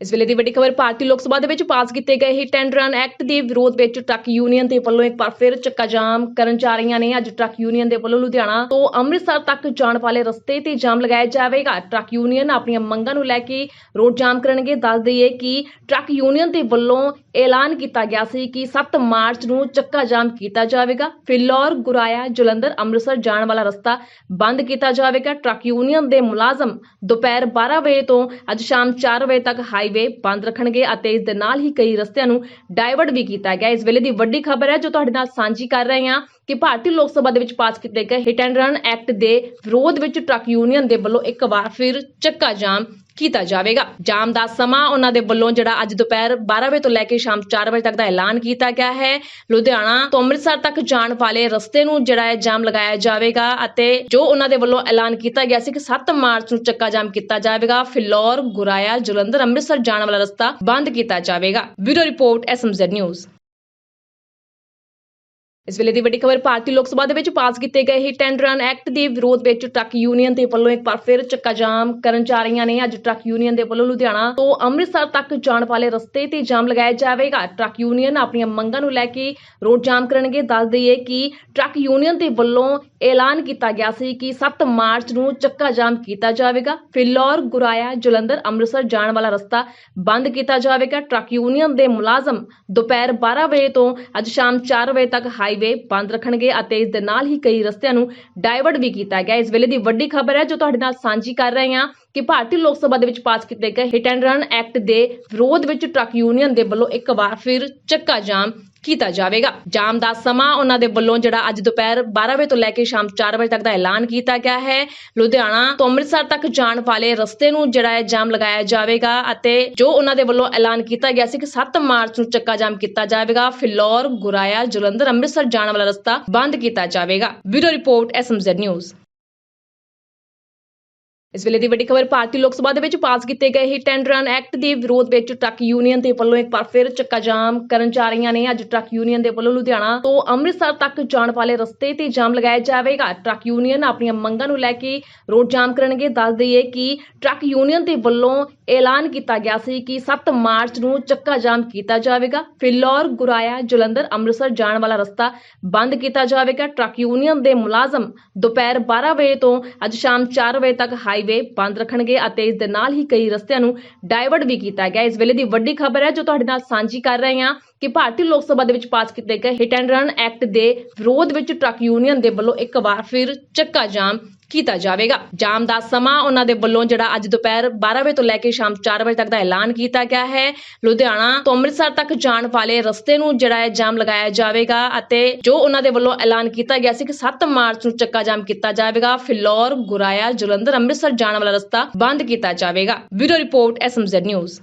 ਇਸ ਵੇਲੇ ਦੀ ਵੱਡੀ ਖਬਰ ਭਾਰਤੀ ਲੋਕ ਸਭਾ ਦੇ ਵਿੱਚ ਪਾਸ ਕੀਤੇ ਗਏ ਹਿੱਟ ਐਂਡ ਐਕਟ ਦੇ ਵਿਰੋਧ ਵਿੱਚ ਟਰੱਕ ਯੂਨੀਅਨ ਦੇ ਵੱਲੋਂ ਇੱਕ ਵਾਰ ਫਿਰ ਚੱਕਾ ਜਾਮ ਕਰਨ ਜਾ ਰਹੀਆਂ ਨੇ। ਅੱਜ ਟਰੱਕ ਯੂਨੀਅਨ ਦੇ ਵੱਲੋਂ ਲੁਧਿਆਣਾ ਤੋਂ ਅੰਮ੍ਰਿਤਸਰ ਤੱਕ ਜਾਣ ਵਾਲੇ ਰਸਤੇ ਤੇ ਜਾਮ ਲਗਾਇਆ ਜਾਵੇਗਾ। ਟਰੱਕ ਯੂਨੀਅਨ ਆਪਣੀਆਂ ਮੰਗਾਂ ਨੂੰ ਲੈ ਕੇ ਰੋਡ ਜਾਮ ਕਰਨਗੇ। ਦੱਸ ਦਈਏ ਕਿ ਟਰੱਕ ਯੂਨੀਅਨ ਦੇ ਵੱਲੋਂ ਐਲਾਨ ਕੀਤਾ ਗਿਆ ਸੀ ਕਿ 7 ਮਾਰਚ ਨੂੰ ਚੱਕਾ ਜਾਮ ਕੀਤਾ ਜਾਵੇਗਾ। ਫਿਲੌਰ, ਗੁਰਾਇਆ, ਜਲੰਧਰ, ਅੰਮ੍ਰਿਤਸਰ ਜਾਣ ਵਾਲਾ ਰਸਤਾ ਬੰਦ ਕੀਤਾ ਜਾਵੇਗਾ। ਟਰੱਕ ਯੂਨੀਅਨ ਦੇ ਮੁਲਾਜ਼ਮ ਦੁਪਹਿਰ 12 ਵਜੇ ਤੋਂ ਅੱਜ ਸ਼ਾਮ 4 ਵਜੇ ਤੱਕ ਹਾਈ ਹਾਈਵੇ ਬੰਦ ਰੱਖਣਗੇ ਅਤੇ ਇਸ ਦੇ ਨਾਲ ਹੀ ਕਈ ਰਸਤਿਆਂ ਨੂੰ ਡਾਇਵਰਟ ਵੀ ਕੀਤਾ ਗਿਆ। ਇਸ ਵੇਲੇ ਦੀ ਵੱਡੀ ਖਬਰ ਹੈ ਜੋ ਤੁਹਾਡੇ ਨਾਲ ਸਾਂਝੀ ਕਰ ਰਹੇ ਹਾਂ। ਕਿ ਭਾਰਤੀ ਲੋਕ ਸਭਾ ਦੇ ਵਿੱਚ ਪਾਸ ਕੀਤੇ ਗਏ ਹਿੱਟ ਐਂਡ ਰਨ ਐਕਟ ਦੇ ਵਿਰੋਧ ਵਿੱਚ ਟਰੱਕ ਯੂਨੀਅਨ ਦੇ ਵੱਲੋਂ ਇੱਕ ਵਾਰ ਫਿਰ ਚੱਕਾ ਜਾਮ ਕੀਤਾ ਜਾਵੇਗਾ। ਜਾਮ ਦਾ ਸਮਾਂ ਉਹਨਾਂ ਦੇ ਵੱਲੋਂ ਜਿਹੜਾ ਅੱਜ ਦੁਪਹਿਰ 12 ਵਜੇ ਤੋਂ ਲੈ ਕੇ ਸ਼ਾਮ 4 ਵਜੇ ਤੱਕ ਦਾ ਐਲਾਨ ਕੀਤਾ ਗਿਆ ਹੈ। ਲੁਧਿਆਣਾ ਤੋਂ ਅੰਮ੍ਰਿਤਸਰ ਤੱਕ ਜਾਣ ਵਾਲੇ ਰਸਤੇ ਨੂੰ ਜਿਹੜਾ ਹੈ ਜਾਮ ਲਗਾਇਆ ਜਾਵੇਗਾ ਅਤੇ ਜੋ ਉਹਨਾਂ ਦੇ ਵੱਲੋਂ ਐਲਾਨ ਕੀਤਾ ਗਿਆ ਸੀ ਕਿ 7 ਮਾਰਚ ਨੂੰ ਚੱਕਾ ਜਾਮ ਕੀਤਾ ਜਾਵੇਗਾ, ਫਿਲੌਰ, ਗੁਰਾਇਆ, ਜਲੰਧਰ, ਅੰਮ੍ਰਿਤਸਰ ਜਾਣ ਵਾਲਾ ਰਸਤਾ ਬੰਦ ਕੀਤਾ ਜਾਵੇਗਾ। Bureau report, S M Z news. ਇਸ ਵੇਲੇ ਦੀ ਵੱਡੀ ਖਬਰ ਭਾਰਤੀ ਲੋਕ ਸਭਾ ਦੇ ਵਿੱਚ ਪਾਸ ਕੀਤੇ ਗਏ ਹਿੱਟ ਐਂਡ ਰਨ ਐਕਟ ਦੇ ਵਿਰੋਧ ਵਿੱਚ ਟਰੱਕ ਯੂਨੀਅਨ ਦੇ ਵੱਲੋਂ ਇੱਕ ਵਾਰ ਫਿਰ ਚੱਕਾ ਜਾਮ ਕਰਨ ਜਾ ਰਹੀਆਂ ਨੇ। ਅੱਜ ਟਰੱਕ ਯੂਨੀਅਨ ਦੇ ਵੱਲੋਂ ਲੁਧਿਆਣਾ ਤੋਂ ਅੰਮ੍ਰਿਤਸਰ ਤੱਕ ਜਾਣ ਵਾਲੇ ਰਸਤੇ ਤੇ ਜਾਮ ਲਗਾਇਆ ਜਾਵੇਗਾ। ਟਰੱਕ ਯੂਨੀਅਨ ਆਪਣੀਆਂ ਮੰਗਾਂ ਨੂੰ ਲੈ ਕੇ ਰੋਡ ਜਾਮ ਕਰਨਗੇ। ਦੱਸ ਦਈਏ ਕਿ ਟਰੱਕ ਯੂਨੀਅਨ ਦੇ ਵੱਲੋਂ ਐਲਾਨ ਕੀਤਾ ਗਿਆ ਸੀ ਕਿ 7 ਮਾਰਚ ਨੂੰ ਚੱਕਾ ਜਾਮ ਕੀਤਾ ਜਾਵੇਗਾ। ਫਿਲੌਰ, ਗੁਰਾਇਆ, ਜਲੰਧਰ, ਅੰਮ੍ਰਿਤਸਰ ਜਾਣ ਵਾਲਾ ਰਸਤਾ ਬੰਦ ਕੀਤਾ ਜਾਵੇਗਾ। ਟਰੱਕ ਯੂਨੀਅਨ ਦੇ ਮੁਲਾਜ਼ਮ ਦੁਪਹਿਰ 12 ਵਜੇ ਤੋਂ ਅੱਜ ਸ਼ਾਮ 4 ਵਜੇ ਤੱਕ ਹਾਈਵੇ ਬੰਦ ਰੱਖਣਗੇ ਅਤੇ ਇਸ ਦੇ ਨਾਲ ਹੀ ਕਈ ਰਸਤਿਆਂ ਨੂੰ ਡਾਇਵਰਟ ਵੀ ਕੀਤਾ ਗਿਆ। ਇਸ ਵੇਲੇ ਦੀ ਵੱਡੀ ਖਬਰ ਹੈ ਜੋ ਤੁਹਾਡੇ ਨਾਲ ਸਾਂਝੀ ਕਰ ਰਹੇ ਹਾਂ। ਕਿ ਭਾਰਤੀ ਲੋਕ ਸਭਾ ਦੇ ਵਿੱਚ ਪਾਸ ਕੀਤੇ ਗਏ ਹਿੱਟ ਐਂਡ ਰਨ ਐਕਟ ਦੇ ਵਿਰੋਧ ਵਿੱਚ ਟਰੱਕ ਯੂਨੀਅਨ ਦੇ ਵੱਲੋਂ ਇੱਕ ਵਾਰ ਫਿਰ ਚੱਕਾ ਜਾਮ ਕੀਤਾ ਜਾਵੇਗਾ। ਜਾਮ ਦਾ ਸਮਾਂ ਉਹਨਾਂ ਦੇ ਵੱਲੋਂ ਜਿਹੜਾ ਅੱਜ ਦੁਪਹਿਰ 12 ਵਜੇ ਤੋਂ ਲੈ ਕੇ ਸ਼ਾਮ 4 ਵਜੇ ਤੱਕ ਦਾ ਐਲਾਨ ਕੀਤਾ ਗਿਆ ਹੈ। ਲੁਧਿਆਣਾ ਤੋਂ ਅੰਮ੍ਰਿਤਸਰ ਤੱਕ ਜਾਣ ਵਾਲੇ ਰਸਤੇ ਨੂੰ ਜਿਹੜਾ ਹੈ ਜਾਮ ਲਗਾਇਆ ਜਾਵੇਗਾ ਅਤੇ ਜੋ ਉਹਨਾਂ ਦੇ ਵੱਲੋਂ ਐਲਾਨ ਕੀਤਾ ਗਿਆ ਸੀ ਕਿ 7 ਮਾਰਚ ਨੂੰ ਚੱਕਾ ਜਾਮ ਕੀਤਾ ਜਾਵੇਗਾ, ਫਿਲੌਰ, ਗੁਰਾਇਆ, ਜਲੰਧਰ, ਅੰਮ੍ਰਿਤਸਰ ਜਾਣ ਵਾਲਾ ਰਸਤਾ ਬੰਦ ਕੀਤਾ ਜਾਵੇਗਾ। Bureau report S M Z news. ਇਸ ਵੇਲੇ ਦੀ ਵੱਡੀ ਖਬਰ, ਭਾਰਤੀ ਲੋਕ ਸਭਾ ਦੇ ਵਿੱਚ ਪਾਸ ਕੀਤੇ ਗਏ ਹਿੱਟ ਐਂਡ ਰਨ ਐਕਟ ਦੇ ਵਿਰੋਧ ਵਿੱਚ ਟਰੱਕ ਯੂਨੀਅਨ ਦੇ ਵੱਲੋਂ ਇੱਕ ਵਾਰ ਫਿਰ ਚੱਕਾ ਜਾਮ ਕਰਨ ਜਾ ਰਹੀਆਂ ਨੇ। ਅੱਜ ਟਰੱਕ ਯੂਨੀਅਨ ਦੇ ਵੱਲੋਂ ਲੁਧਿਆਣਾ ਤੋਂ ਅੰਮ੍ਰਿਤਸਰ ਤੱਕ ਜਾਣ ਵਾਲੇ ਰਸਤੇ ਤੇ ਜਾਮ ਲਗਾਇਆ ਜਾਵੇਗਾ। ਟਰੱਕ ਯੂਨੀਅਨ ਆਪਣੀਆਂ ਮੰਗਾਂ ਨੂੰ ਲੈ ਕੇ ਰੋਡ ਜਾਮ ਕਰਨਗੇ। ਦੱਸ ਦਈਏ ਕਿ ਟਰੱਕ ਯੂਨੀਅਨ ਦੇ ਵੱਲੋਂ ਐਲਾਨ ਕੀਤਾ ਗਿਆ ਸੀ ਕਿ 7 ਮਾਰਚ ਨੂੰ ਚੱਕਾ ਜਾਮ ਕੀਤਾ ਜਾਵੇਗਾ। ਫਿਲੌਰ, ਗੁਰਾਇਆ, ਜਲੰਧਰ, ਅੰਮ੍ਰਿਤਸਰ ਜਾਣ ਵਾਲਾ ਰਸਤਾ ਬੰਦ ਕੀਤਾ ਜਾਵੇਗਾ। ਟਰੱਕ ਯੂਨੀਅਨ ਦੇ ਮੁਲਾਜ਼ਮ ਦੁਪਹਿਰ 12 ਵਜੇ ਤੋਂ ਅੱਜ ਸ਼ਾਮ 4 ਵਜੇ ਤੱਕ ਹਾਈ ਹਾਈਵੇ ਬੰਦ ਰੱਖਣਗੇ ਅਤੇ ਇਸ ਦੇ ਨਾਲ ਹੀ ਕਈ ਰਸਤਿਆਂ ਨੂੰ ਡਾਇਵਰਟ ਵੀ ਕੀਤਾ ਗਿਆ। ਇਸ ਵੇਲੇ ਦੀ ਵੱਡੀ ਖਬਰ ਹੈ ਜੋ ਤੁਹਾਡੇ ਨਾਲ ਸਾਂਝੀ ਕਰ ਰਹੇ ਹਾਂ ਕਿ ਭਾਰਤੀ ਲੋਕ ਸਭਾ ਦੇ ਵਿੱਚ ਪਾਸ ਕੀਤੇ ਗਏ ਹਿਟ ਐਂਡ ਰਨ ਐਕਟ ਦੇ ਵਿਰੋਧ ਵਿੱਚ ਟਰੱਕ ਯੂਨੀਅਨ ਦੇ ਵੱਲੋਂ ਇੱਕ ਵਾਰ ਫਿਰ ਚੱਕਾ ਜਾਮ ਕੀਤਾ ਜਾਵੇਗਾ। ਜਾਮ ਦਾ ਸਮਾਂ ਉਹਨਾਂ ਦੇ ਵੱਲੋਂ ਜਿਹੜਾ ਅੱਜ ਦੁਪਹਿਰ 12 ਵਜੇ ਤੋਂ ਲੈ ਕੇ ਸ਼ਾਮ 4 ਵਜੇ ਤੱਕ ਦਾ ਐਲਾਨ ਕੀਤਾ ਗਿਆ ਹੈ। ਲੁਧਿਆਣਾ ਤੋਂ ਅੰਮ੍ਰਿਤਸਰ ਤੱਕ ਜਾਣ ਵਾਲੇ ਰਸਤੇ ਨੂੰ ਜਿਹੜਾ ਹੈ ਜਾਮ ਲਗਾਇਆ ਜਾਵੇਗਾ ਅਤੇ ਜੋ ਉਹਨਾਂ ਦੇ ਵੱਲੋਂ ਐਲਾਨ ਕੀਤਾ ਗਿਆ ਸੀ ਕਿ 7 ਮਾਰਚ ਨੂੰ ਚੱਕਾ ਜਾਮ ਕੀਤਾ ਜਾਵੇਗਾ, ਫਿਲੌਰ, ਗੁਰਾਇਆ, ਜਲੰਧਰ, ਅੰਮ੍ਰਿਤਸਰ ਜਾਣ ਵਾਲਾ ਰਸਤਾ ਬੰਦ ਕੀਤਾ ਜਾਵੇਗਾ। Bureau report, S M Z news.